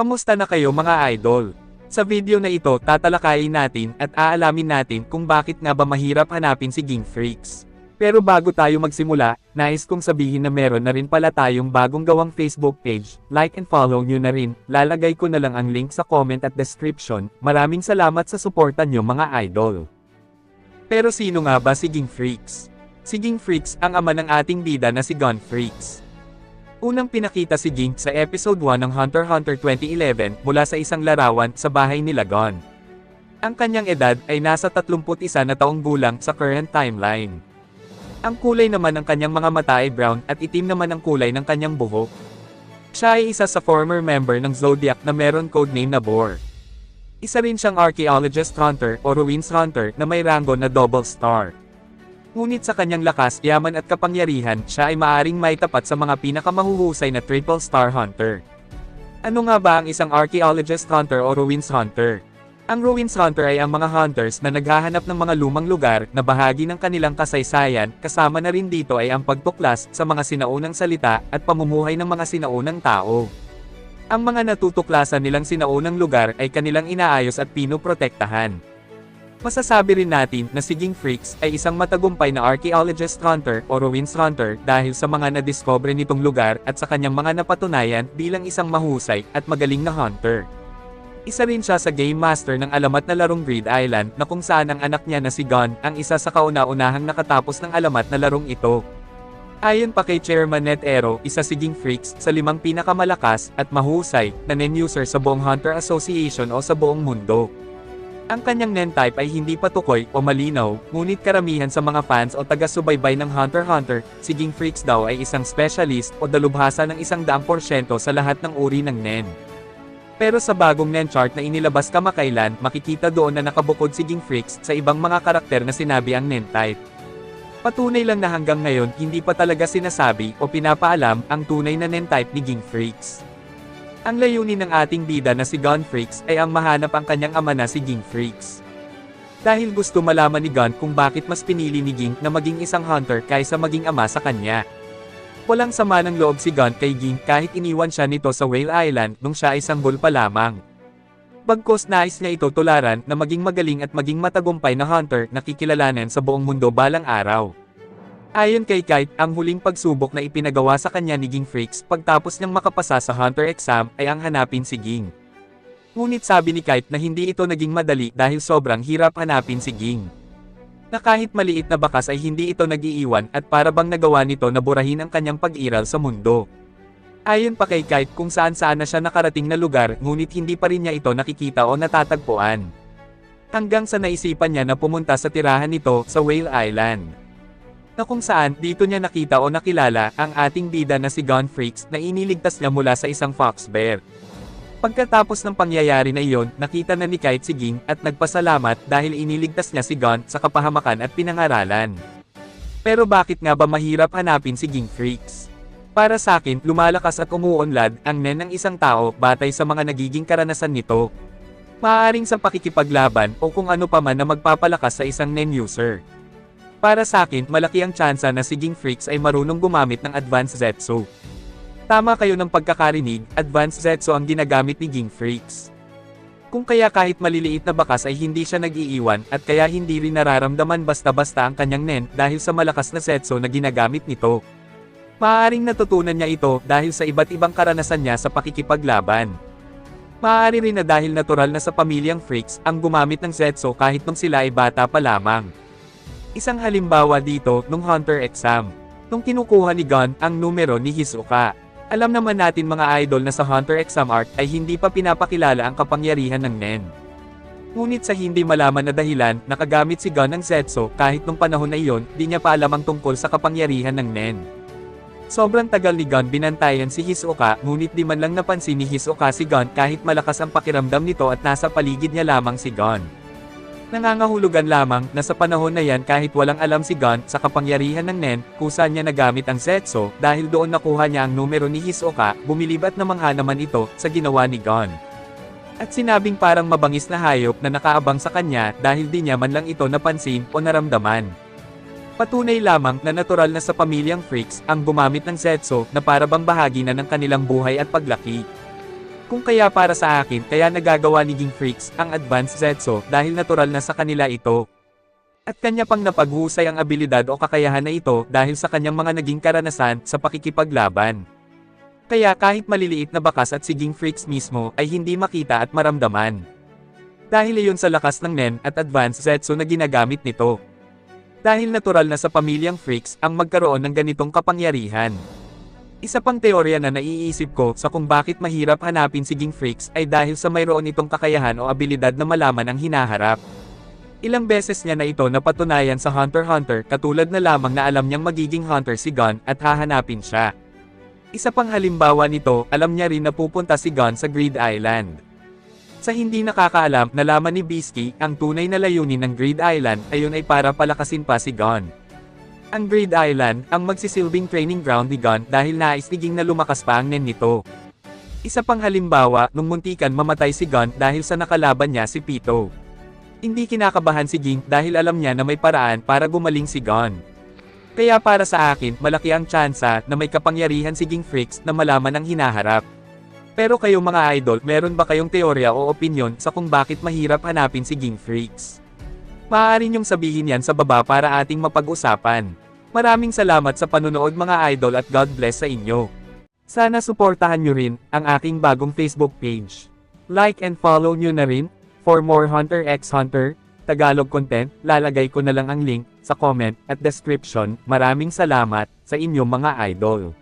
Kamusta na kayo mga idol? Sa video na ito tatalakayin natin at aalamin natin kung bakit nga ba mahirap hanapin si Ging Freaks. Pero bago tayo magsimula, nais kong sabihin na meron na rin pala tayong bagong gawang Facebook page, like and follow nyo na rin, lalagay ko na lang ang link sa comment at description, maraming salamat sa suporta nyo mga idol. Pero sino nga ba si Ging Freaks? Si Ging Freaks ang ama ng ating bida na si Gun Freaks. Unang pinakita si Ging sa episode 1 ng Hunter x Hunter 2011 mula sa isang larawan sa bahay nila Gon. Ang kanyang edad ay nasa 31 na taong gulang sa current timeline. Ang kulay naman ng kanyang mga mata ay brown at itim naman ang kulay ng kanyang buhok. Siya ay isa sa former member ng Zodiac na meron codename na Boar. Isa rin siyang archaeologist hunter o ruins hunter na may rango na double star. Ngunit sa kanyang lakas, yaman at kapangyarihan, siya ay maaring maitapat sa mga pinakamahuhusay na triple star hunter. Ano nga ba ang isang archaeologist hunter o ruins hunter? Ang ruins hunter ay ang mga hunters na naghahanap ng mga lumang lugar na bahagi ng kanilang kasaysayan, kasama na rin dito ay ang pagtuklas sa mga sinaunang salita at pamumuhay ng mga sinaunang tao. Ang mga natutuklasan nilang sinaunang lugar ay kanilang inaayos at pinoprotektahan. Masasabi rin natin na si Ging Freaks ay isang matagumpay na archaeologist hunter o ruins hunter dahil sa mga nadiscover nitong lugar at sa kanyang mga napatunayan bilang isang mahusay at magaling na hunter. Isa rin siya sa Game Master ng alamat na larong Grid Island na kung saan ang anak niya na si Gon ang isa sa kauna-unahang nakatapos ng alamat na larong ito. Ayon pa kay Chairman Net Ero, isa si Ging Freaks sa limang pinakamalakas at mahusay na nen-user sa buong Hunter Association o sa buong mundo. Ang kanyang nen type ay hindi patukoy o malinaw, ngunit karamihan sa mga fans o taga-subaybay ng Hunter x Hunter, si Ging Freaks daw ay isang specialist o dalubhasa ng isang daang porsyento sa lahat ng uri ng nen. Pero sa bagong nen chart na inilabas kamakailan, makikita doon na nakabukod si Ging Freaks sa ibang mga karakter na sinabi ang nen type. Patunay lang na hanggang ngayon hindi pa talaga sinasabi o pinapaalam ang tunay na nen type ni Ging Freaks. Ang layunin ng ating bida na si Gun Freaks ay ang mahanap ang kanyang ama na si Ging Freaks. Dahil gusto malaman ni Gun kung bakit mas pinili ni Ging na maging isang hunter kaysa maging ama sa kanya. Walang sama ng loob si Gun kay Ging kahit iniwan siya nito sa Whale Island nung siya ay sanggol pa lamang. Bagkos nais niya ito tularan na maging magaling at maging matagumpay na hunter na kikilalanan sa buong mundo balang araw. Ayon kay Kite, ang huling pagsubok na ipinagawa sa kanya ni Ging Freaks pagtapos niyang makapasa sa Hunter exam ay ang hanapin si Ging. Ngunit sabi ni Kite na hindi ito naging madali dahil sobrang hirap hanapin si Ging. Na kahit maliit na bakas ay hindi ito nagiiwan at para bang nagawa nito na burahin ang kanyang pag-iral sa mundo. Ayon pa kay Kite kung saan saan na siya nakarating na lugar ngunit hindi pa rin niya ito nakikita o natatagpuan. Hanggang sa naisipan niya na pumunta sa tirahan nito sa Whale Island na kung saan dito niya nakita o nakilala ang ating bida na si Gun Freaks na iniligtas niya mula sa isang fox bear. Pagkatapos ng pangyayari na iyon, nakita na ni Kite si Ging at nagpasalamat dahil iniligtas niya si Gun sa kapahamakan at pinangaralan. Pero bakit nga ba mahirap hanapin si Ging Freaks? Para sa akin, lumalakas at umuunlad ang nen ng isang tao batay sa mga nagiging karanasan nito. Maaaring sa pakikipaglaban o kung ano pa man na magpapalakas sa isang nen user. Para sa akin, malaki ang tsansa na si Ging Freaks ay marunong gumamit ng Advanced Zetsu. Tama kayo ng pagkakarinig, Advanced Zetsu ang ginagamit ni Ging Freaks. Kung kaya kahit maliliit na bakas ay hindi siya nag-iiwan at kaya hindi rin nararamdaman basta-basta ang kanyang nen dahil sa malakas na Zetsu na ginagamit nito. Maaaring natutunan niya ito dahil sa iba't ibang karanasan niya sa pakikipaglaban. Maaari rin na dahil natural na sa pamilyang Freaks ang gumamit ng Zetsu kahit nung sila ay bata pa lamang. Isang halimbawa dito, nung Hunter exam. Nung kinukuha ni Gun ang numero ni Hisoka. Alam naman natin mga idol na sa Hunter exam art ay hindi pa pinapakilala ang kapangyarihan ng Nen. Ngunit sa hindi malaman na dahilan, nakagamit si Gun ng Zetsu kahit nung panahon na iyon, di niya pa alam ang tungkol sa kapangyarihan ng Nen. Sobrang tagal ni Gun binantayan si Hisoka, ngunit di man lang napansin ni Hisoka si Gun kahit malakas ang pakiramdam nito at nasa paligid niya lamang si Gun. Nangangahulugan lamang na sa panahon na yan kahit walang alam si Gon sa kapangyarihan ng Nen, kusa niya nagamit ang Zetsu dahil doon nakuha niya ang numero ni Hisoka, bumilibat na mangha naman ito sa ginawa ni Gon. At sinabing parang mabangis na hayop na nakaabang sa kanya dahil di niya man lang ito napansin o naramdaman. Patunay lamang na natural na sa pamilyang freaks ang gumamit ng Zetsu na para bang bahagi na ng kanilang buhay at paglaki. Kung kaya para sa akin kaya nagagawa ni Ging Freaks ang Advanced Zetsu dahil natural na sa kanila ito. At kanya pang napaghusay ang abilidad o kakayahan na ito dahil sa kanyang mga naging karanasan sa pakikipaglaban. Kaya kahit maliliit na bakas at si Ging Freaks mismo ay hindi makita at maramdaman. Dahil iyon sa lakas ng Nen at Advanced Zetsu na ginagamit nito. Dahil natural na sa pamilyang Freaks ang magkaroon ng ganitong kapangyarihan. Isa pang teorya na naiisip ko sa kung bakit mahirap hanapin si Ging Freaks ay dahil sa mayroon itong kakayahan o abilidad na malaman ang hinaharap. Ilang beses niya na ito napatunayan sa Hunter Hunter katulad na lamang na alam niyang magiging hunter si Gon at hahanapin siya. Isa pang halimbawa nito, alam niya rin na pupunta si Gon sa Greed Island. Sa hindi nakakaalam, nalaman ni Bisky, ang tunay na layunin ng Greed Island, ayon ay para palakasin pa si Gon. Ang Greed Island, ang magsisilbing training ground ni Gon dahil nais niging na lumakas pa ang nen nito. Isa pang halimbawa, nung muntikan mamatay si Gon dahil sa nakalaban niya si Pito. Hindi kinakabahan si Ging dahil alam niya na may paraan para gumaling si Gon. Kaya para sa akin, malaki ang tsansa na may kapangyarihan si Ging Freaks na malaman ang hinaharap. Pero kayong mga idol, meron ba kayong teorya o opinyon sa kung bakit mahirap hanapin si Ging Freaks? Maaari niyong sabihin yan sa baba para ating mapag-usapan. Maraming salamat sa panunood mga idol at God bless sa inyo. Sana suportahan nyo rin ang aking bagong Facebook page. Like and follow nyo na rin. For more Hunter x Hunter, Tagalog content, lalagay ko na lang ang link sa comment at description. Maraming salamat sa inyong mga idol.